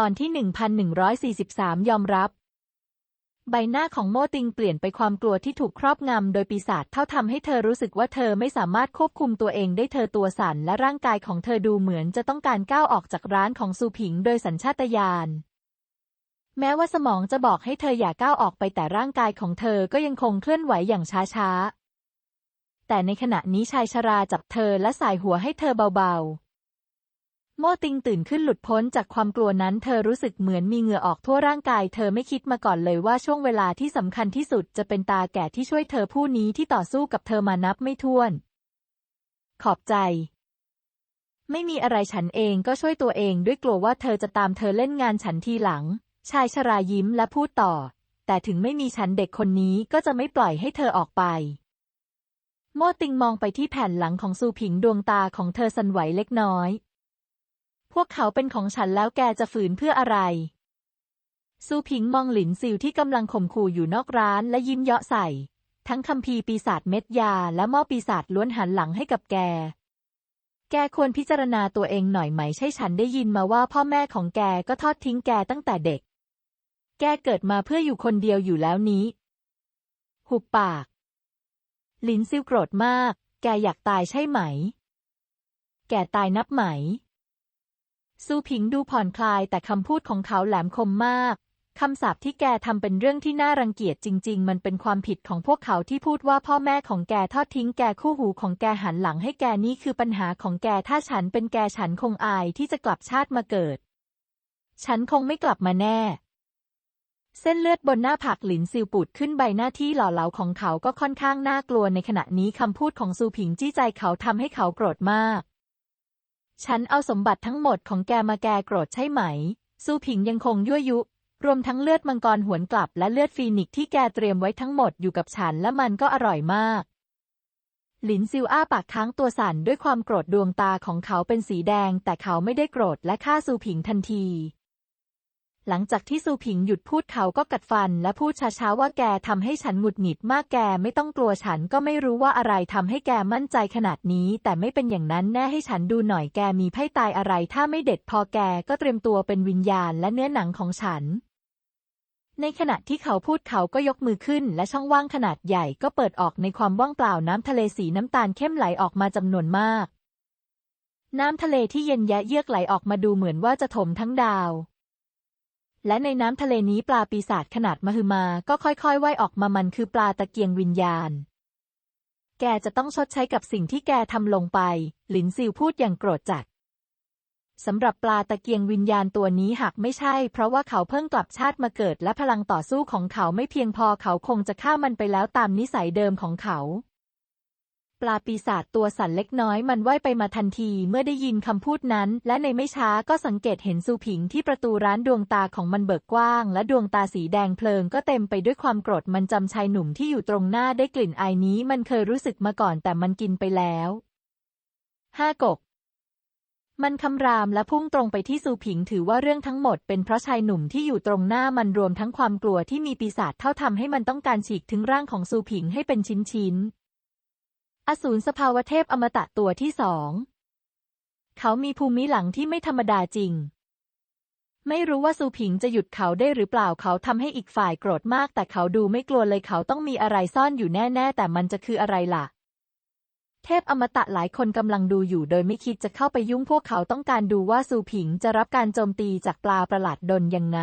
ตอนที่ 1143 ยอมรับ ใบหน้าของโมติงเปลี่ยนไปความกลัวที่ถูกครอบงำโดยปีศาจเท่าทำให้เธอรู้สึกว่าเธอไม่สามารถควบคุมตัวเองได้เธอตัวสั่นและร่างกายของเธอดูเหมือนจะต้องการก้าวออกจากร้านของซูผิงโดยสัญชาตญาณแม้ว่าสมองจะบอกให้เธออย่าก้าวออกไปแต่ร่างกายของเธอก็ยังคงเคลื่อนไหวอย่างช้าๆ แต่ในขณะนี้ชายชราจับเธอและสายหัวให้เธอเบาๆ โมติงตื่นขึ้นหลุดพ้นจากความกลัวนั้น เธอรู้สึกเหมือนมีเหงื่อออกทั่วร่างกาย เธอไม่คิดมาก่อนเลยว่าช่วงเวลาที่สำคัญที่สุดจะเป็นตาแก่ที่ช่วยเธอผู้นี้ที่ต่อสู้กับเธอมานับไม่ถ้วน ขอบใจ ไม่มีอะไรฉันเองก็ช่วยตัวเองด้วยกลัวว่าเธอจะตามเธอเล่นงานฉันทีหลัง ชายชรายิ้มและพูดต่อ แต่ถึงไม่มีฉันเด็กคนนี้ก็จะไม่ปล่อยให้เธอออกไปโมติงมองไปที่แผ่นหลังของซูผิงดวงตาของเธอสั่นไหวเล็กน้อย วกเขาเป็นของฉันแล้วแกจะฝืนเพื่ออะไรซูผิงมองหลินซิวที่กำลังข่มขู่อยู่นอกร้านและยิ้มเยาะใส่ ทั้งคัมภีปีศาจเม็ดยาและหม้อปีศาจล้วนหันหลังให้กับแก แกควรพิจารณาตัวเองหน่อยไหมใช่ฉันได้ยินมาว่าพ่อแม่ของแกก็ทอดทิ้งแกตั้งแต่เด็ก แกเกิดมาเพื่ออยู่คนเดียวอยู่แล้วนี้ หุบปาก หลินซิวโกรธมาก แกอยากตายใช่ไหม แกตายนับไหม ซูผิงดูผ่อนคลายแต่คำพูดของเขาแหลมคมมาก คำสาปที่แกทำเป็นเรื่องที่น่ารังเกียจจริง ๆ มันเป็นความผิดของพวกเขาที่พูดว่าพ่อแม่ของแกทอดทิ้งแกคู่หูของแกหันหลังให้แกนี่คือปัญหาของแกถ้าฉันเป็นแกฉันคงอายที่จะกลับชาติมาเกิด ฉันคงไม่กลับมาแน่เส้นเลือดบนหน้าผากหลินซิวปูดขึ้นใบหน้าที่หล่อเหลาของเขาก็ค่อนข้างน่ากลัวในขณะนี้คำพูดของซูผิงจี้ใจเขาทำให้เขาโกรธมาก ฉันเอาสมบัติทั้งหมดของแกมาแกโกรธใช่ไหมซูผิงยังคงยั่วยุ รวมทั้งเลือดมังกรหวนกลับและเลือดฟีนิกซ์ที่แกเตรียมไว้ทั้งหมดอยู่กับฉันและมันก็อร่อยมาก หลินซิวอ้าปากค้างตัวสั่นด้วยความโกรธดวงตาของเขาเป็นสีแดง แต่เขาไม่ได้โกรธและฆ่าซูผิงทันที หลังจากที่ซูผิงหยุดพูดเขาก็กัดฟันและพูดช้าๆว่าแกทำให้ฉันหงุดหงิดมากแกไม่ต้องกลัวฉันก็ไม่รู้ว่าอะไรทำให้แกมั่นใจขนาดนี้ แต่ไม่เป็นอย่างนั้นแน่ให้ฉันดูหน่อยแกมีไพ่ตายอะไร ถ้าไม่เด็ดพอแกก็เตรียมตัวเป็นวิญญาณและเนื้อหนังของฉัน ในขณะที่เขาพูดเขาก็ยกมือขึ้น และช่องว่างขนาดใหญ่ก็เปิดออกในความว่างเปล่าน้ำทะเลสีน้ำตาลเข้มไหลออกมาจำนวนมาก น้ำทะเลที่เย็นแยะเยือกไหลออกมาดูเหมือนว่าจะถมทั้งดาว และในน้ำทะเลนี้ปลาปีศาจขนาดมหึมา ก็ค่อยๆว่ายออกมามันคือปลาตะเกียงวิญญาณ แกจะต้องชดใช้กับสิ่งที่แกทำลงไป หลินซิวพูดอย่างโกรธจัดสำหรับปลาตะเกียงวิญญาณตัวนี้หากไม่ใช่ เพราะว่าเขาเพิ่งกลับชาติมาเกิดและพลังต่อสู้ของเขาไม่เพียงพอเขาคงจะฆ่ามันไปแล้วตามนิสัยเดิมของเขา ปลาปีศาจตัวสั่นเล็กน้อยมันว่ายไปมาทันทีเมื่อได้ยินคำพูดนั้น และในไม่ช้าก็สังเกตเห็นซูผิงที่ประตูร้านดวงตาของมันเบิกกว้าง และดวงตาสีแดงเพลิงก็เต็มไปด้วยความโกรธมันจำชายหนุ่มที่อยู่ตรงหน้าได้กลิ่นไอนี้มันเคยรู้สึกมาก่อนแต่มันกินไปแล้วห้ากกมันคำรามและพุ่งตรงไปที่ซูผิงถือว่าเรื่องทั้งหมดเป็นเพราะชายหนุ่มที่อยู่ตรงหน้ามันรวมทั้งความกลัวที่มีปีศาจเท่าทำให้มันต้องการฉีกถึงร่างของซูผิงให้เป็นชิ้นๆ อสูรสภาวเทพอมตะตัวที่สอง เขามีภูมิหลังที่ไม่ธรรมดาจริง ไม่รู้ว่าซูผิงจะหยุดเขาได้หรือเปล่าเขาทำให้อีกฝ่ายโกรธมาก แต่เขาดูไม่กลัวเลยเขาต้องมีอะไรซ่อนอยู่แน่ๆ แต่มันจะคืออะไรล่ะ เทพอมตะหลายคนกำลังดูอยู่โดยไม่คิดจะเข้าไปยุ่งพวกเขาต้องการดูว่าซูผิงจะรับการโจมตีจากปลาประหลาดดนยังไง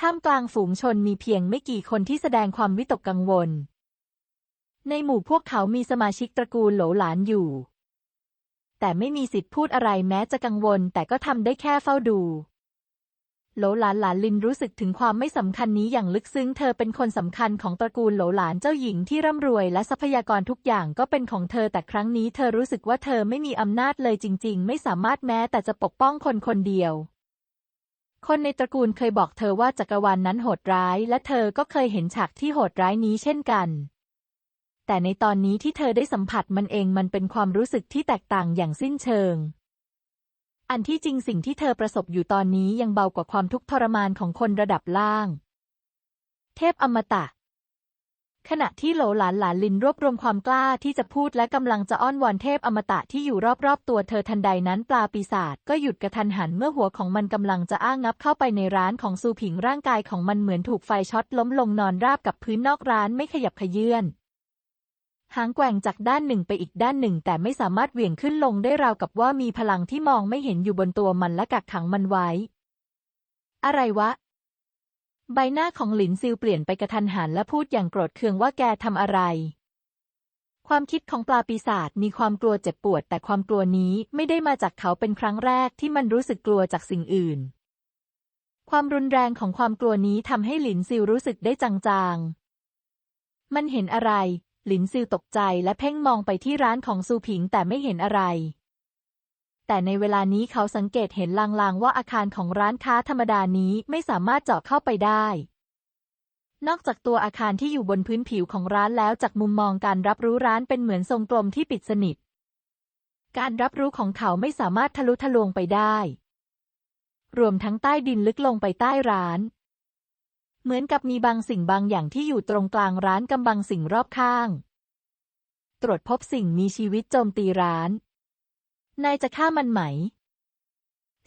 ท่ามกลางฝูงชนมีเพียงไม่กี่คนที่แสดงความวิตกกังวล ในหมู่พวกเขามีสมาชิกตระกูลโหลหลานอยู่ แต่ไม่มีสิทธิ์พูดอะไรแม้จะกังวล แต่ก็ทำได้แค่เฝ้าดูโหลหลานหลานลินรู้สึกถึงความไม่สำคัญนี้อย่างลึกซึ้ง เธอเป็นคนสำคัญของตระกูลโหลหลานเจ้าหญิงที่ร่ำรวยและทรัพยากรทุกอย่างก็เป็นของเธอแต่ครั้งนี้เธอรู้สึกว่าเธอไม่มีอำนาจเลยจริง ๆ ไม่สามารถแม้แต่จะปกป้องคนคนเดียว คนในตระกูลเคยบอกเธอว่าจักรวาลนนั้นโหดร้าย และเธอก็เคยเห็นฉากที่โหดร้ายนี้เช่นกัน แต่ในตอนนี้ที่เธอได้สัมผัสมันเองมันเป็นความรู้สึกที่แตกต่างอย่างสิ้นเชิง อันที่จริงสิ่งที่เธอประสบอยู่ตอนนี้ยังเบากว่าความทุกข์ทรมานของคนระดับล่าง เทพอมตะ ขณะที่โหลหลานหลานลินรวบรวมความกล้าที่จะพูดและกำลังจะอ้อนวอนเทพอมตะที่อยู่รอบๆตัวเธอทันใดนั้นปลาปีศาจก็หยุดกระทันหันเมื่อหัวของมันกำลังจะอ้างงับเข้าไปในร้านของซูผิงร่างกายของมันเหมือนถูกไฟช็อตล้มลงนอนราบกับพื้นนอกร้านไม่ขยับขยื่น หางแกว่งจากด้านหนึ่งไปอีกด้านหนึ่ง แต่ไม่สามารถเหวี่ยงขึ้นลงได้ราวกับว่ามีพลังที่มองไม่เห็นอยู่บนตัวมันและกักขังมันไว้ อะไรวะ ใบหน้าของหลินซิวเปลี่ยนไปกระทันหันและพูดอย่างโกรธเคืองว่าแกทำอะไร ความคิดของปลาปีศาจมีความกลัวเจ็บปวด แต่ความกลัวนี้ไม่ได้มาจากเขาเป็นครั้งแรกที่มันรู้สึกกลัวจากสิ่งอื่น ความรุนแรงของความกลัวนี้ทำให้หลินซิวรู้สึกได้จางๆมันเห็นอะไร หลินซิวตกใจและเพ่งมองไปที่ร้านของซูผิงแต่ไม่เห็นอะไร แต่ในเวลานี้เขาสังเกตเห็นลางๆว่าอาคารของร้านค้าธรรมดานี้ไม่สามารถเจาะเข้าไปได้ นอกจากตัวอาคารที่อยู่บนพื้นผิวของร้านแล้วจากมุมมองการรับรู้ร้านเป็นเหมือนทรงกลมที่ปิดสนิท การรับรู้ของเขาไม่สามารถทะลุทะลวงไปได้ รวมทั้งใต้ดินลึกลงไปใต้ร้าน เหมือนกับมีบางสิ่งบางอย่างที่อยู่ตรงกลางร้านกำบังสิ่งรอบข้าง ตรวจพบสิ่งมีชีวิตโจมตีร้าน นายจะฆ่ามันไหม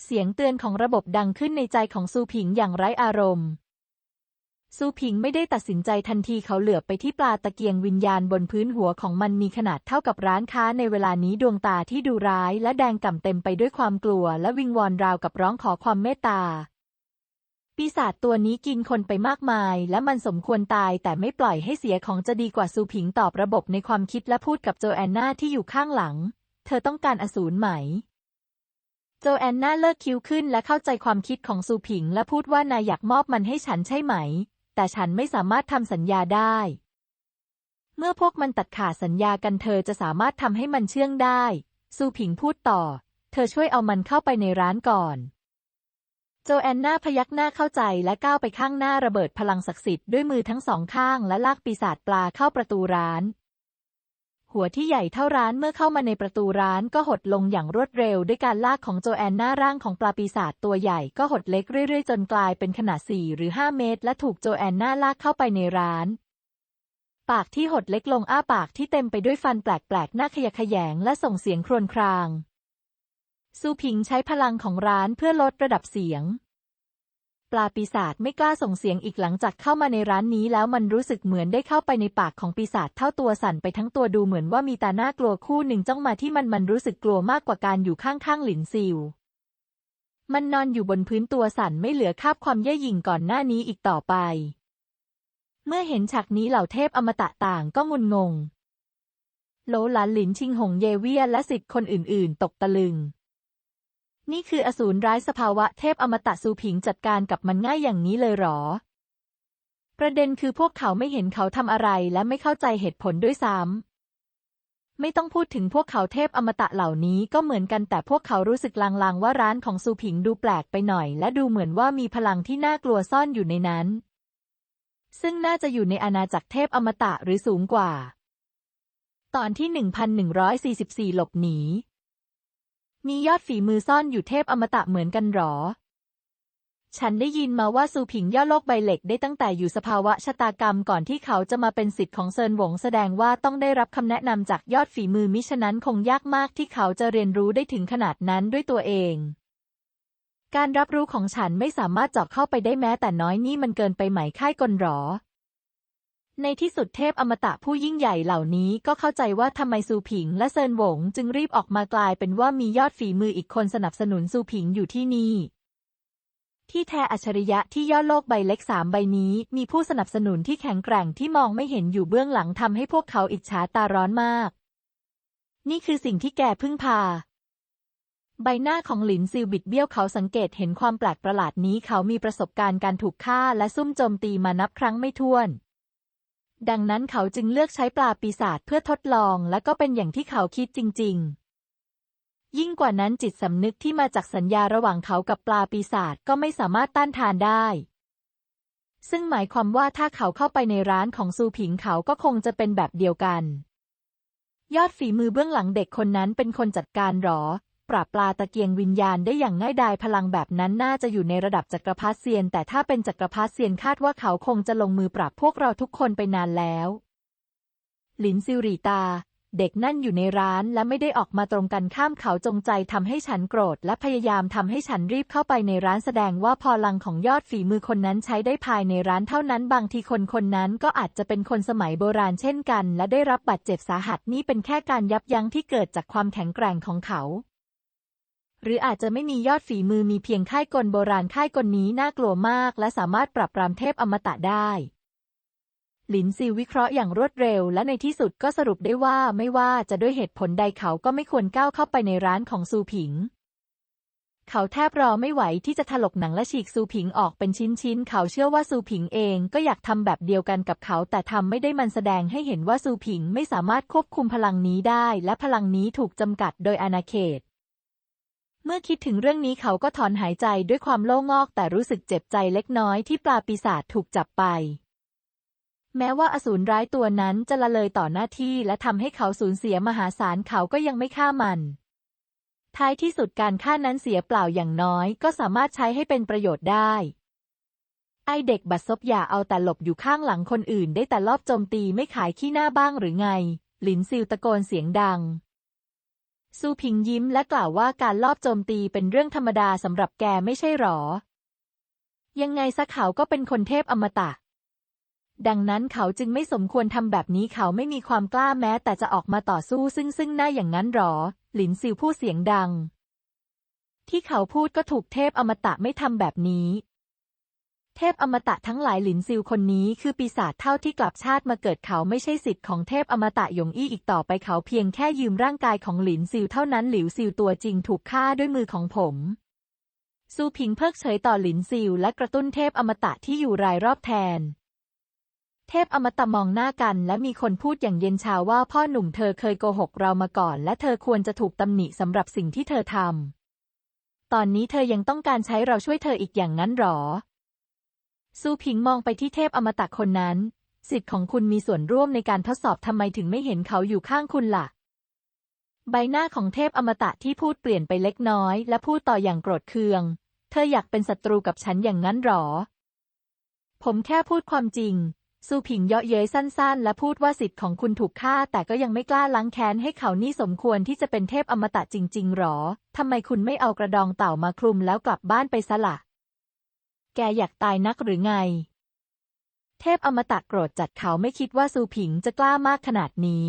เสียงเตือนของระบบดังขึ้นในใจของซูผิงอย่างไร้อารมณ์ ซูผิงไม่ได้ตัดสินใจทันทีเขาเหลือบไปที่ปลาตะเกียงวิญญาณบนพื้นหัวของมันมีขนาดเท่ากับร้านค้าในเวลานี้ดวงตาที่ดูร้ายและแดงก่ำเต็มไปด้วยความกลัวและวิงวอนราวกับร้องขอความเมตตา ปีศาจตัวนี้กินคนไปมากมาย และมันสมควรตายแต่ไม่ปล่อยให้เสียของจะดีกว่าซูผิงตอบระบบในความคิดและพูดกับโจแอนนาที่อยู่ข้างหลัง เธอต้องการอสูรไหม โจแอนนาเลิกคิ้วขึ้นและเข้าใจความคิดของซูผิง และพูดว่านายอยากมอบมันให้ฉันใช่ไหม แต่ฉันไม่สามารถทำสัญญาได้ เมื่อพวกมันตัดขาดสัญญากันเธอจะสามารถทำให้มันเชื่องได้ ซูผิงพูดต่อ เธอช่วยเอามันเข้าไปในร้านก่อน โจแอนนาพยักหน้าเข้าใจและก้าวไปข้างหน้าระเบิดพลังศักดิ์สิทธิ์ด้วยมือทั้งสองข้างและลากปีศาจปลาเข้าประตูร้าน หัวที่ใหญ่เท่าร้านเมื่อเข้ามาในประตูร้านก็หดลงอย่างรวดเร็ว ด้วยการลากของโจแอนนาร่างของปลาปีศาจตัวใหญ่ก็หดเล็กเรื่อยๆ จนกลายเป็นขนาด 4 หรือ 5 เมตร และถูกโจแอนนาลากเข้าไปในร้าน ปากที่หดเล็กลงอ้าปากที่เต็มไปด้วยฟันแปลกๆหน้าขยะแขยงและส่งเสียงครวญคราง ซูผิงใช้พลังของร้านเพื่อลดระดับเสียง ปลาปีศาจไม่กล้าส่งเสียงอีกหลังจากเข้ามาในร้านนี้แล้วมันรู้สึกเหมือนได้เข้าไปในปากของปีศาจเท่าตัวสั่นไปทั้งตัวดูเหมือนว่ามีตาหน้ากลัวคู่หนึ่งจ้องมาที่มันมันรู้สึกกลัวมากกว่าการอยู่ข้างๆหลินซิว มันนอนอยู่บนพื้นตัวสั่นไม่เหลือคาบความเย่อหยิ่งก่อนหน้านี้อีกต่อไป เมื่อเห็นฉากนี้เหล่าเทพอมตะต่างก็งุนงงโลหลานหลินชิงหงเยเวียและสิทธิ์คนอื่นๆ ตกตะลึง นี่คืออสูรร้ายสภาวะเทพอมตะซูผิงจัดการกับมันง่ายอย่างนี้เลยหรอ ประเด็นคือพวกเขาไม่เห็นเขาทำอะไรและไม่เข้าใจเหตุผลด้วยซ้ำไม่ต้องพูดถึงพวกเขาเทพอมตะเหล่านี้ก็เหมือนกันแต่พวกเขารู้สึกลางๆว่าร้านของซูผิงดูแปลกไปหน่อย และดูเหมือนว่ามีพลังที่น่ากลัวซ่อนอยู่ในนั้น ซึ่งน่าจะอยู่ในอาณาจักรเทพอมตะหรือสูงกว่า ตอนที่ 1144 หลบหนี มียอดฝีมือซ่อนอยู่เทพอมตะเหมือนกันหรอ ฉันได้ยินมาว่าซูผิงย่อโลกใบเหล็กได้ตั้งแต่อยู่สภาวะชะตากรรมก่อนที่เขาจะมาเป็นสิทธิ์ของเซินหวงแสดงว่าต้องได้รับคำแนะนำจากยอดฝีมือมิฉะนั้นคงยากมากที่เขาจะเรียนรู้ได้ถึงขนาดนั้นด้วยตัวเอง การรับรู้ของฉันไม่สามารถเจาะเข้าไปได้แม้แต่น้อยนี่มันเกินไปไหมค่ายกลหรอ ในที่สุดเทพอมตะผู้ยิ่งใหญ่เหล่านี้ก็เข้าใจว่าทำไมซูผิงและเซินหวงจึงรีบออกมากลายเป็นว่ามียอดฝีมืออีกคนสนับสนุนซูผิงอยู่ที่นี่ ที่แท้อัจฉริยะที่ย่อโลกใบเล็กสามใบนี้ มีผู้สนับสนุนที่แข็งแกร่งที่มองไม่เห็นอยู่เบื้องหลังทำให้พวกเขาอิจฉาตาร้อนมาก นี่คือสิ่งที่แกพึ่งพา ใบหน้าของหลินซิวบิดเบี้ยวเขาสังเกตเห็นความแปลกประหลาดนี้เขามีประสบการณ์การถูกฆ่าและซุ่มโจมตีมานับครั้งไม่ถ้วน ดังนั้นเขาจึงเลือกใช้ปลาปีศาจเพื่อทดลองและก็เป็นอย่างที่เขาคิดจริง ๆ ยิ่งกว่านั้นจิตสำนึกที่มาจากสัญญาระหว่างเขากับปลาปีศาจก็ไม่สามารถต้านทานได้ ซึ่งหมายความว่าถ้าเขาเข้าไปในร้านของซูผิงเขาก็คงจะเป็นแบบเดียวกัน ยอดฝีมือเบื้องหลังเด็กคนนั้นเป็นคนจัดการหรอ ปราบปลาตะเกียงวิญญาณได้อย่างง่ายดายพลังแบบนั้นน่าจะอยู่ในระดับจักรพรรดิเซียน แต่ถ้าเป็นจักรพรรดิเซียนคาดว่าเขาคงจะลงมือปราบพวกเราทุกคนไปนานแล้ว หลินซิวรีตา เด็กนั่นอยู่ในร้านและไม่ได้ออกมาตรงกันข้ามเขาจงใจทำให้ฉันโกรธ และพยายามทำให้ฉันรีบเข้าไปในร้านแสดงว่าพลังของยอดฝีมือคนนั้นใช้ได้ภายในร้านเท่านั้นบางทีคนคนนั้นก็อาจจะเป็นคนสมัยโบราณเช่นกัน และได้รับบาดเจ็บสาหัสนี่เป็นแค่การยับยั้งที่เกิดจากความแข็งแกร่งของเขา หรืออาจจะไม่มียอดฝีมือมีเพียงค่ายกลโบราณค่ายกลนี้น่ากลัวมาก และสามารถปรับปรามเทพอมตะได้ หลินซิววิเคราะห์อย่างรวดเร็ว และในที่สุดก็สรุปได้ว่าไม่ว่าจะด้วยเหตุผลใดเขาก็ไม่ควรก้าวเข้าไปในร้านของซูผิง เขาแทบรอไม่ไหวที่จะถลกหนังและฉีกซูผิงออกเป็นชิ้นๆ เขาเชื่อว่าซูผิงเองก็อยากทำแบบเดียวกันกับเขา แต่ทำไม่ได้มันแสดงให้เห็นว่าซูผิงไม่สามารถควบคุมพลังนี้ได้ และพลังนี้ถูกจำกัดโดยอาณาเขต เมื่อคิดถึงเรื่องนี้เขาก็ถอนหายใจด้วยความโล่งอก แต่รู้สึกเจ็บใจเล็กน้อยที่ปลาปีศาจถูกจับไป แม้ว่าอสูรร้ายตัวนั้นจะละเลยต่อหน้าที่และทำให้เขาสูญเสียมหาศาลเขาก็ยังไม่ฆ่ามัน ท้ายที่สุดการฆ่านั้นเสียเปล่าอย่างน้อย ก็สามารถใช้ให้เป็นประโยชน์ได้ ไอเด็กบัดซบอย่าเอาแต่หลบอยู่ข้างหลังคนอื่น ได้แต่ลอบโจมตีไม่ขายขี้หน้าบ้างหรือไง หลินซิวตะโกนเสียงดัง ซูพิงยิ้มและกล่าวว่าการลอบโจมตีเป็นเรื่องธรรมดาสำหรับแกไม่ใช่หรอ ยังไงสักเขาก็เป็นคนเทพอมตะ ดังนั้นเขาจึงไม่สมควรทำแบบนี้เขาไม่มีความกล้าแม้แต่จะออกมาต่อสู้ซึ่งซึ่งหน้าอย่างนั้นหรอ หลินซิวพูดเสียงดัง ที่เขาพูดก็ถูกเทพอมตะไม่ทำแบบนี้ ทพอมตะทั้งหลายหลินซิวคนนี้คือปีศาจเท่าที่กลับชาติมาเกิดเขาไม่ใช่สิทธิ์ของเทพอมตะหยงอี้อีกต่อไปเขาเพียงแค่ยืมร่างกายของหลินซิวเท่านั้นหลิวซิวตัวจริงถูกฆ่าด้วยมือของผมซูพิงเพิกเฉยต่อหลินซิวและกระตุ้นเทพอมตะที่อยู่รายรอบแทน เทพอมตะมองหน้ากันและมีคนพูดอย่างเย็นชาว่าพ่อหนุ่มเธอเคยโกหกเรามาก่อน และเธอควรจะถูกตำหนิสำหรับสิ่งที่เธอทำตอนนี้เธอยังต้องการใช้เราช่วยเธออีกอย่างนั้นหรอ ซูพิงมองไปที่เทพอมตะคนนั้น สิทธิ์ของคุณมีส่วนร่วมในการทดสอบทำไมถึงไม่เห็นเขาอยู่ข้างคุณล่ะ ใบหน้าของเทพอมตะที่พูดเปลี่ยนไปเล็กน้อย และพูดต่ออย่างโกรธเคือง เธออยากเป็นศัตรูกับฉันอย่างนั้นหรอ ผมแค่พูดความจริง ซูผิงเยาะเย้ยสั้นๆ และพูดว่าสิทธิ์ของคุณถูกฆ่า แต่ก็ยังไม่กล้าล้างแค้นให้เขานี่สมควรที่จะเป็นเทพอมตะจริง ๆ หรอทำไมคุณไม่เอากระดองเต่ามาคลุมแล้วกลับบ้านไปซะละ่ะ แกอยากตายนักหรือไง เทพอมตะโกรธจัดเขาไม่คิดว่าซูผิงจะกล้ามากขนาดนี้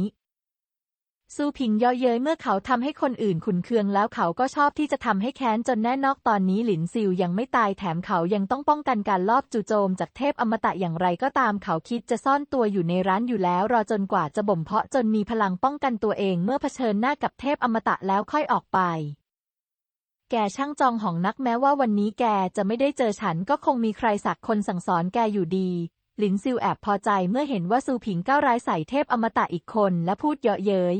ซูผิงยาะเย้ยเมื่อเขาทำให้คนอื่นขุนเคืองแล้วเขาก็ชอบที่จะทำให้แค้นจนแน่นอกตอนนี้หลินซิวยังไม่ตายแถมเขายังต้องป้องกันการลอบจู่โจมจากเทพอมตะอย่างไรก็ตามเขาคิดจะซ่อนตัวอยู่ในร้านอยู่แล้ว รอจนกว่าจะบ่มเพาะจนมีพลังป้องกันตัวเองเมื่อเผชิญหน้ากับเทพอมตะแล้วค่อยออกไป แกช่างจองหองนักแม้ว่าวันนี้แกจะไม่ได้เจอฉันก็คงมีใครสักคนสั่งสอนแกอยู่ดี หลินซิวแอบพอใจเมื่อเห็นว่าซูผิงก้าวร้ายใส่เทพอมตะอีกคนและพูดเยาะเย้ย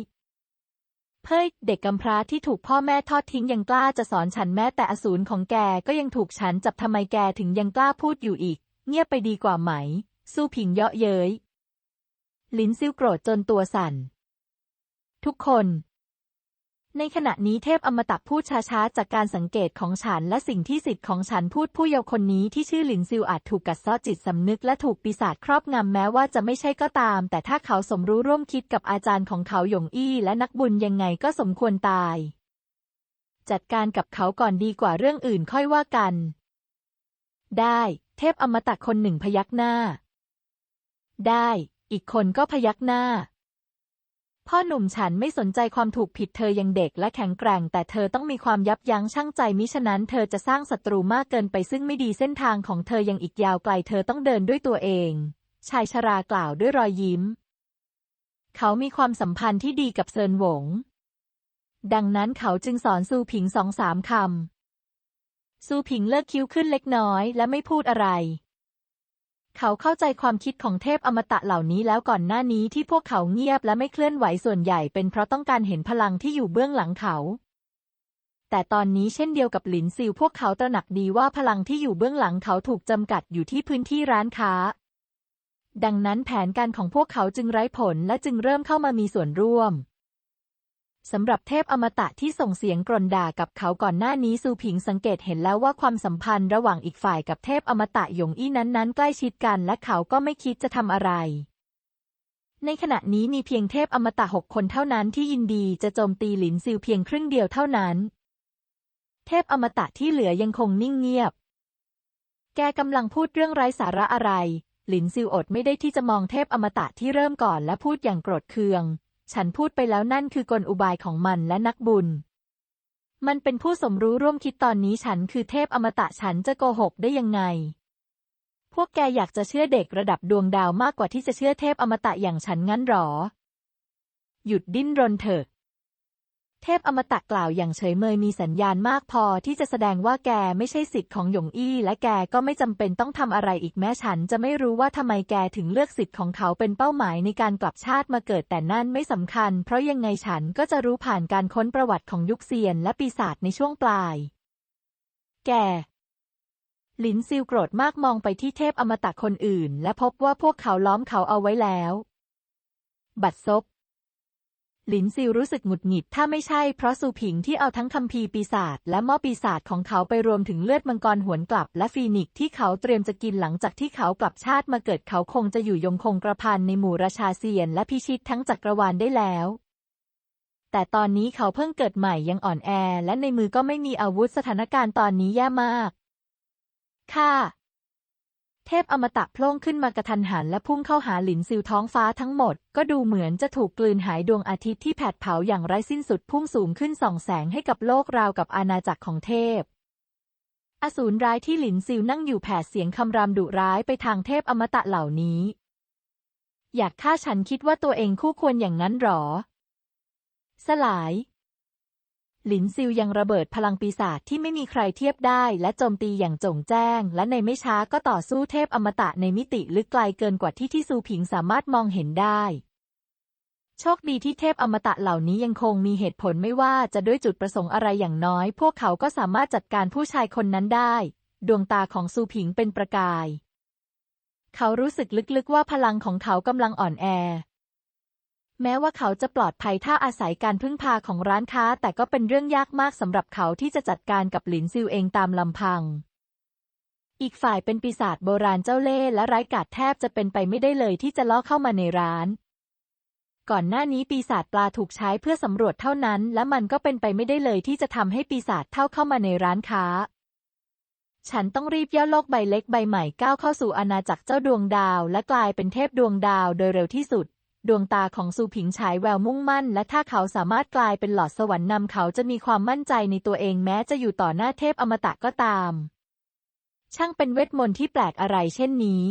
เพ่ยเด็กกำพร้าที่ถูกพ่อแม่ทอดทิ้งยังกล้าจะสอนฉันแม้แต่อสูรของแกก็ยังถูกฉันจับทำไมแกถึงยังกล้าพูดอยู่อีก เงียบไปดีกว่าไหม สู้ผิงเยาะเย้ย ลินซิวโกรธจนตัวสั่น ทุกคน ในขณะนี้เทพอมตะพูดช้าๆ จากการสังเกตของฉันและสิ่งที่สิทธิ์ของฉันพูดผู้เยาว์คนนี้ที่ชื่อหลินซิวอาจถูกกัดเซาะจิตสำนึกและถูกปีศาจครอบงำแม้ว่าจะไม่ใช่ก็ตาม แต่ถ้าเขาสมรู้ร่วมคิดกับอาจารย์ของเขาหยงอี้และนักบุญยังไงก็สมควรตาย จัดการกับเขาก่อนดีกว่าเรื่องอื่นค่อยว่ากัน ได้ เทพอมตะคนหนึ่งพยักหน้า ได้ อีกคนก็พยักหน้า พ่อหนุ่มฉันไม่สนใจความถูกผิดเธอยังเด็กและแข็งแกร่ง แต่เธอต้องมีความยับยั้งชั่งใจมิฉะนั้นเธอจะสร้างศัตรูมากเกินไปซึ่งไม่ดีเส้นทางของเธอยังอีกยาวไกลเธอต้องเดินด้วยตัวเอง ชายชรากล่าวด้วยรอยยิ้ม เขามีความสัมพันธ์ที่ดีกับเซินหวง ดังนั้นเขาจึงสอนซูผิงสองสามคำซูผิงเลิกคิ้วขึ้นเล็กน้อยและไม่พูดอะไร เขาเข้าใจความคิดของเทพอมตะเหล่านี้แล้วก่อนหน้านี้ที่พวกเขาเงียบและไม่เคลื่อนไหวส่วนใหญ่เป็นเพราะต้องการเห็นพลังที่อยู่เบื้องหลังเขา แต่ตอนนี้เช่นเดียวกับหลินซิวพวกเขาตระหนักดีว่าพลังที่อยู่เบื้องหลังเขาถูกจำกัดอยู่ที่พื้นที่ร้านค้า ดังนั้นแผนการของพวกเขาจึงไร้ผลและจึงเริ่มเข้ามามีส่วนร่วม สำหรับเทพอมตะที่ส่งเสียงกรนด่ากับเขาก่อนหน้านี้ซูผิงสังเกตเห็นแล้วว่าความสัมพันธ์ระหว่างอีกฝ่ายกับเทพอมตะหยงอี้นั้นๆใกล้ชิดกันและเขาก็ไม่คิดจะทำอะไร ในขณะนี้มีเพียงเทพอมตะหกคนเท่านั้นที่ยินดีจะโจมตีหลินซิวเพียงครึ่งเดียวเท่านั้น เทพอมตะที่เหลือยังคงนิ่งเงียบ แกกำลังพูดเรื่องไร้สาระอะไร หลินซิวอดไม่ได้ที่จะมองเทพอมตะที่เริ่มก่อนและพูดอย่างโกรธเคือง ฉันพูดไปแล้วนั่นคือกลอุบายของมันและนักบุญ มันเป็นผู้สมรู้ร่วมคิดตอนนี้ฉันคือเทพอมตะฉันจะโกหกได้ยังไง พวกแกอยากจะเชื่อเด็กระดับดวงดาวมากกว่าที่จะเชื่อเทพอมตะอย่างฉันงั้นหรอ หยุดดิ้นรนเถอะ เทพอมตะกล่าวอย่างเฉยเมยมีสัญญาณมากพอที่จะแสดงว่าแกไม่ใช่สิทธิ์ของหยงอี้และแกก็ไม่จำเป็นต้องทำอะไรอีกแม้ฉันจะไม่รู้ว่าทำไมแกถึงเลือกสิทธิ์ของเขาเป็นเป้าหมายในการกลับชาติมาเกิดแต่นั่นไม่สำคัญ เพราะยังไงฉันก็จะรู้ผ่านการค้นประวัติของยุคเซียนและปีศาจในช่วงปลาย แกหลินซิวโกรธมากมองไปที่เทพอมตะคนอื่น และพบว่าพวกเขาล้อมเขาเอาไว้แล้ว บัดซบ หลินซิวรู้สึกหงุดหงิดถ้าไม่ใช่เพราะซูผิงที่เอาทั้งคัมภีร์ปีศาจและหม้อปีศาจของเขาไปรวมถึงเลือดมังกรหวนกลับ และฟีนิกซ์ที่เขาเตรียมจะกินหลังจากที่เขากลับชาติมาเกิดเขาคงจะอยู่ยงคงกระพันในหมู่ราชาเซียน และพิชิตทั้งจักรวาลได้แล้ว แต่ตอนนี้เขาเพิ่งเกิดใหม่ยังอ่อนแอ และในมือก็ไม่มีอาวุธสถานการณ์ตอนนี้แย่มาก ค่ะ เทพอมตะโพล่งขึ้นมากระทันหันและพุ่งเข้าหาหลินซิวท้องฟ้าทั้งหมด ก็ดูเหมือนจะถูกกลืนหายดวงอาทิตย์ที่แผดเผาอย่างไร้สิ้นสุดพุ่งสูงขึ้นส่องแสงให้กับโลกราวกับอาณาจักรของเทพ อสูรร้ายที่หลินซิวนั่งอยู่แผดเสียงคำรามดุร้ายไปทางเทพอมตะเหล่านี้ อยากฆ่าฉันคิดว่าตัวเองคู่ควรอย่างนั้นหรอ สลาย หลินซิวยังระเบิดพลังปีศาจที่ไม่มีใครเทียบได้ และโจมตีอย่างจงแจ้ง และในไม่ช้าก็ต่อสู้เทพอมตะในมิติลึกไกลเกินกว่าที่ที่ซูผิงสามารถมองเห็นได้ โชคดีที่เทพอมตะเหล่านี้ยังคงมีเหตุผลไม่ว่าจะด้วยจุดประสงค์อะไรอย่างน้อย พวกเขาก็สามารถจัดการผู้ชายคนนั้นได้ ดวงตาของซูผิงเป็นประกาย เขารู้สึกลึกๆว่าพลังของเขากำลังอ่อนแอ แม้ว่าเขาจะปลอดภัยถ้าอาศัยการพึ่งพาของร้านค้า แต่ก็เป็นเรื่องยากมากสำหรับเขาที่จะจัดการกับหลินซิวเองตามลำพัง อีกฝ่ายเป็นปีศาจโบราณเจ้าเล่ห์และไร้กาจแทบจะเป็นไปไม่ได้เลยที่จะล่อเข้ามาในร้าน ก่อนหน้านี้ปีศาจปลาถูกใช้เพื่อสำรวจเท่านั้น และมันก็เป็นไปไม่ได้เลยที่จะทำให้ปีศาจเท่าเข้ามาในร้านค้าฉันต้องรีบย่อโลกใบเล็กใบใหม่ก้าวเข้าสู่อาณาจักรเจ้าดวงดาว และกลายเป็นเทพดวงดาวโดยเร็วที่สุด ดวงตาของซูผิงฉายแววมุ่งมั่น และถ้าเขาสามารถกลายเป็นหลอดสวรรค์นำเขาจะมีความมั่นใจในตัวเองแม้จะอยู่ต่อหน้าเทพอมตะก็ตาม ช่างเป็นเวทมนต์ที่แปลกอะไรเช่นนี้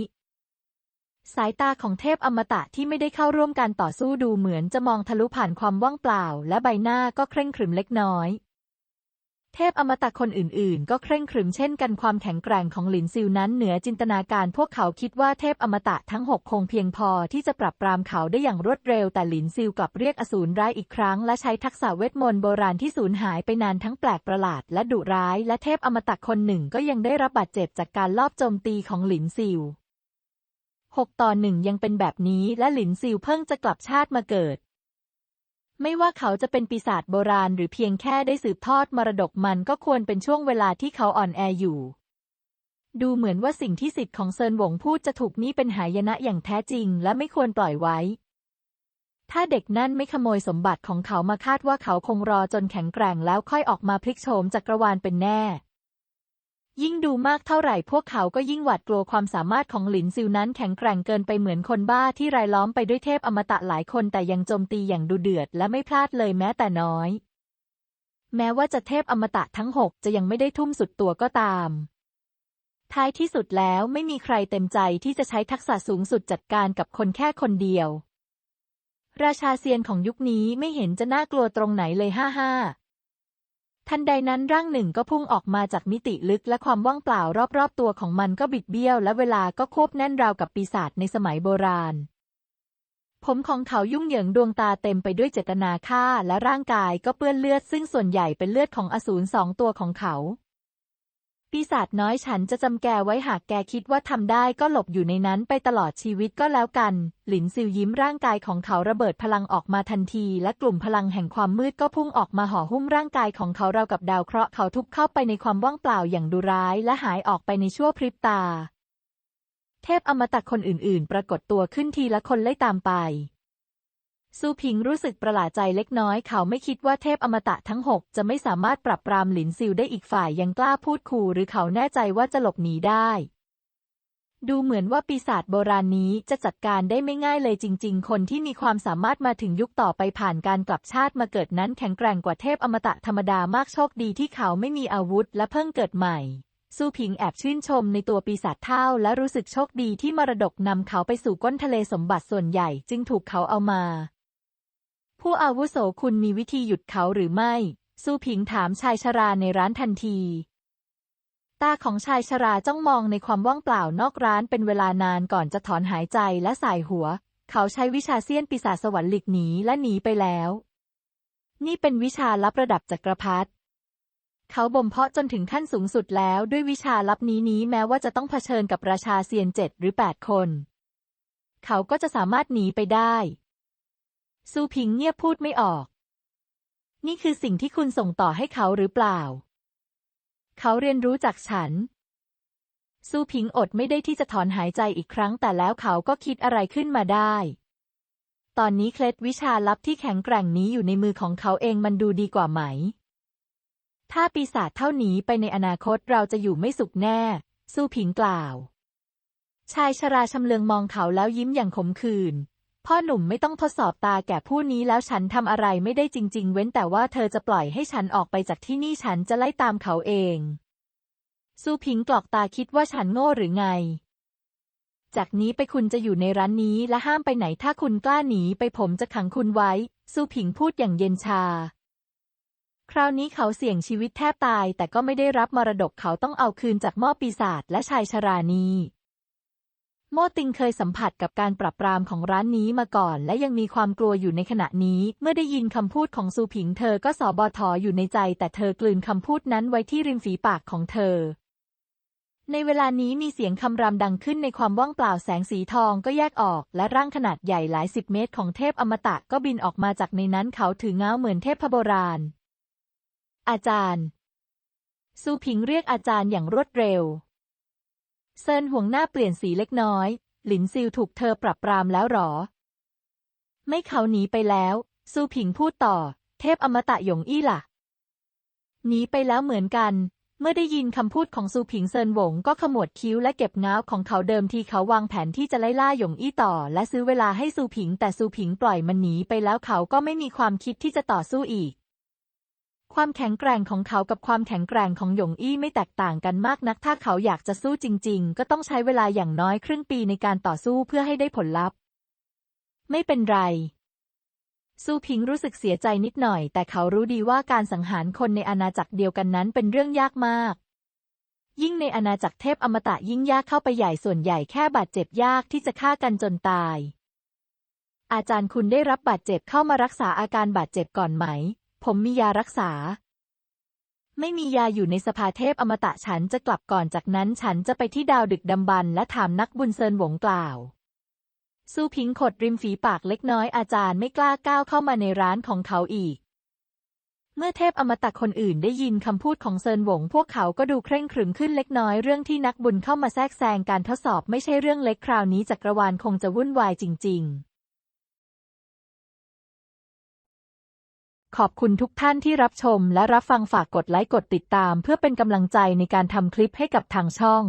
สายตาของเทพอมตะที่ไม่ได้เข้าร่วมการต่อสู้ดูเหมือนจะมองทะลุผ่านความว่างเปล่า และใบหน้าก็เคร่งขรึมเล็กน้อย เทพอมตะคนอื่นๆ ก็เคร่งขรึมเช่นกันความแข็งแกร่งของหลินซิวนั้นเหนือจินตนาการพวกเขาคิดว่าเทพอมตะทั้งหกคงเพียงพอที่จะปรับปรามเขาได้อย่างรวดเร็วแต่หลินซิวกลับเรียกอสูรร้ายอีกครั้ง และใช้ทักษะเวทมนต์โบราณที่สูญหายไปนานทั้งแปลกประหลาดและดุร้าย และเทพอมตะคนหนึ่งก็ยังได้รับบาดเจ็บจากการลอบโจมตีของหลินซิวหกต่อหนึ่งยังเป็นแบบนี้และหลินซิวเพิ่งจะกลับชาติมาเกิด ไม่ว่าเขาจะเป็นปีศาจโบราณหรือเพียงแค่ได้สืบทอดมรดกมันก็ควรเป็นช่วงเวลาที่เขาอ่อนแออยู่ ดูเหมือนว่าสิ่งที่สิทธิ์ของเซินหวงพูดจะถูกนี่เป็นหายนะอย่างแท้จริง และไม่ควรปล่อยไว้ ถ้าเด็กนั่นไม่ขโมยสมบัติของเขามาคาดว่าเขาคงรอจนแข็งแกร่งแล้วค่อยออกมาพลิกโฉมจักรวาลเป็นแน่ ยิ่งดูมากเท่าไหร่พวกเขาก็ยิ่งหวาดกลัวความสามารถของหลินซิวนั้นแข็งแกร่งเกินไปเหมือนคนบ้าที่รายล้อมไปด้วยเทพอมตะหลายคนแต่ยังโจมตีอย่างดุเดือดและไม่พลาดเลยแม้แต่น้อย แม้ว่าจะเทพอมตะทั้งหกจะยังไม่ได้ทุ่มสุดตัวก็ตาม ท้ายที่สุดแล้วไม่มีใครเต็มใจที่จะใช้ทักษะสูงสุดจัดการกับคนแค่คนเดียว ราชาเซียนของยุคนี้ไม่เห็นจะน่ากลัวตรงไหนเลยห้าห้า ทันใดนั้นร่างหนึ่งก็พุ่งออกมาจากมิติลึกและความว่างเปล่ารอบๆตัวของมันก็บิดเบี้ยว และเวลาก็ควบแน่นราวกับปีศาจในสมัยโบราณ ผมของเขายุ่งเหยิงดวงตาเต็มไปด้วยเจตนาฆ่าและร่างกายก็เปื้อนเลือดซึ่งส่วนใหญ่เป็นเลือดของอสูรสองตัวของเขา ปีศาจน้อยฉันจะจำแกไว้หากแกคิดว่าทำได้ก็หลบอยู่ในนั้นไปตลอดชีวิตก็แล้วกัน หลินซิวยิ้มร่างกายของเขาระเบิดพลังออกมาทันที และกลุ่มพลังแห่งความมืดก็พุ่งออกมาห่อหุ้มร่างกายของเขาราวกับดาวเคราะห์เขาทุบเข้าไปในความว่างเปล่าอย่างดุร้าย และหายออกไปในชั่วพริบตา เทพอมตะคนอื่นๆ ปรากฏตัวขึ้นทีละคนไล่ตามไป ซูพิงรู้สึกประหลาดใจเล็กน้อยเขาไม่คิดว่าเทพอมตะทั้งหกจะไม่สามารถปรับปรามหลินซิวได้อีกฝ่ายยังกล้าพูดขู่หรือเขาแน่ใจว่าจะหลบหนีได้ ดูเหมือนว่าปีศาจโบราณนี้จะจัดการได้ไม่ง่ายเลยจริง ๆ คนที่มีความสามารถมาถึงยุคต่อไปผ่านการกลับชาติมาเกิดนั้นแข็งแกร่งกว่าเทพอมตะธรรมดามากโชคดีที่เขาไม่มีอาวุธและเพิ่งเกิดใหม่สู้ผิงแอบชื่นชมในตัวปีศาจเท่าและรู้สึกโชคดีที่มรดกนำเขาไปสู่ก้นทะเลสมบัติส่วนใหญ่จึงถูกเขาเอามา ผู้อาวุโสคุณมีวิธีหยุดเขาหรือไม่ สู้ผิงถามชายชราในร้านทันที ตาของชายชราจ้องมองในความว่างเปล่านอกร้านเป็นเวลานานก่อนจะถอนหายใจและสายหัว เขาใช้วิชาเซียนปีศาจสวรรค์หลีกหนีและหนีไปแล้ว นี่เป็นวิชาลับระดับจักรพรรดิเขาบ่มเพาะจนถึงขั้นสูงสุดแล้วด้วยวิชาลับนี้นี้แม้ว่าจะต้องเผชิญกับราชาเซียนเจ็ดหรือแปดคน เขาก็จะสามารถหนีไปได้ ซูพิงเงียบพูดไม่ออก นี่คือสิ่งที่คุณส่งต่อให้เขาหรือเปล่า เขาเรียนรู้จากฉัน ซูพิงอดไม่ได้ที่จะถอนหายใจอีกครั้ง แต่แล้วเขาก็คิดอะไรขึ้นมาได้ ตอนนี้เคล็ดวิชาลับที่แข็งแกร่งนี้อยู่ในมือของเขาเองมันดูดีกว่าไหม ถ้าปีศาจเท่านี้ไปในอนาคตเราจะอยู่ไม่สุขแน่สู้ผิงกล่าว ชายชราชำเลืองมองเขาแล้วยิ้มอย่างขมขื่น พ่อหนุ่มไม่ต้องทดสอบตาแก่ผู้นี้แล้วฉันทำอะไรไม่ได้จริง ๆ เว้นแต่ว่าเธอจะปล่อยให้ฉันออกไปจากที่นี่ฉันจะไล่ตามเขาเองสู้ผิงกรอกตาคิดว่าฉันโง่หรือไง จากนี้ไปคุณจะอยู่ในร้านนี้และห้ามไปไหนถ้าคุณกล้าหนีไปผมจะขังคุณไว้สู้ผิงพูดอย่างเย็นชา คราวนี้เขาเสี่ยงชีวิตแทบตาย แต่ก็ไม่ได้รับมรดกเขาต้องเอาคืนจากหม้อปีศาจและชายชรานี โมติงเคยสัมผัสกับการปรับปรามของร้านนี้มาก่อน และยังมีความกลัวอยู่ในขณะนี้ เมื่อได้ยินคำพูดของซูผิงเธอก็สอบอทออยู่ในใจ แต่เธอกลืนคำพูดนั้นไว้ที่ริมฝีปากของเธอ ในเวลานี้มีเสียงคำรามดังขึ้นในความว่างเปล่าแสงสีทองก็แยกออก และร่างขนาดใหญ่หลายสิบเมตรของเทพอมตะก็บินออกมาจากในนั้นเขาถือเงาเหมือนเทพโบราณ อาจารย์ ซูผิงเรียกอาจารย์อย่างรวดเร็ว เซินห่วงหน้าเปลี่ยนสีเล็กน้อย หลินซิวถูกเธอปรับปรามแล้วหรอ ไม่เขาหนีไปแล้ว ซูผิงพูดต่อ เทพอมตะหยงอี้ล่ะ หนีไปแล้วเหมือนกัน เมื่อได้ยินคำพูดของซูผิงเซินหวงก็ขมวดคิ้วและเก็บง้าวของเขาเดิมทีเขาวางแผนที่จะไล่ล่าหยงอี้ต่อ และซื้อเวลาให้ซูผิงแต่ซูผิงปล่อยมันหนีไปแล้วเขาก็ไม่มีความคิดที่จะต่อสู้อีก ความแข็งแกร่งของเขากับความแข็งแกร่งของหยงอี้ไม่แตกต่างกันมากนัก ถ้าเขาอยากจะสู้จริง ๆ ก็ต้องใช้เวลาอย่างน้อยครึ่งปีในการต่อสู้เพื่อให้ได้ผลลัพธ์ ไม่เป็นไรซูพิงรู้สึกเสียใจนิดหน่อย แต่เขารู้ดีว่าการสังหารคนในอาณาจักรเดียวกันนั้นเป็นเรื่องยากมาก ยิ่งในอาณาจักรเทพอมตะยิ่งยากเข้าไปใหญ่ส่วนใหญ่แค่บาดเจ็บยากที่จะฆ่ากันจนตาย อาจารย์คุณได้รับบาดเจ็บเข้ามารักษาอาการบาดเจ็บก่อนไหม ผมมียารักษา ไม่มียาอยู่ในสภาเทพอมตะฉันจะกลับก่อนจากนั้นฉันจะไปที่ดาวดึกดำบรรและถามนักบุญเซินหวงกล่าวสู้พิงขดริมฝีปากเล็กน้อยอาจารย์ไม่กล้าก้าวเข้ามาในร้านของเขาอีก เมื่อเทพอมตะคนอื่นได้ยินคำพูดของเซินหวง พวกเขาก็ดูเคร่งขรึมขึ้นเล็กน้อยเรื่องที่นักบุญเข้ามาแทรกแซงการทดสอบไม่ใช่เรื่องเล็กคราวนี้จักรวาลคงจะวุ่นวายจริง ๆ ขอบคุณทุกท่านที่รับชมและรับฟังฝากกดไลค์กดติดตาม เพื่อเป็นกำลังใจในการทำคลิปให้กับทางช่อง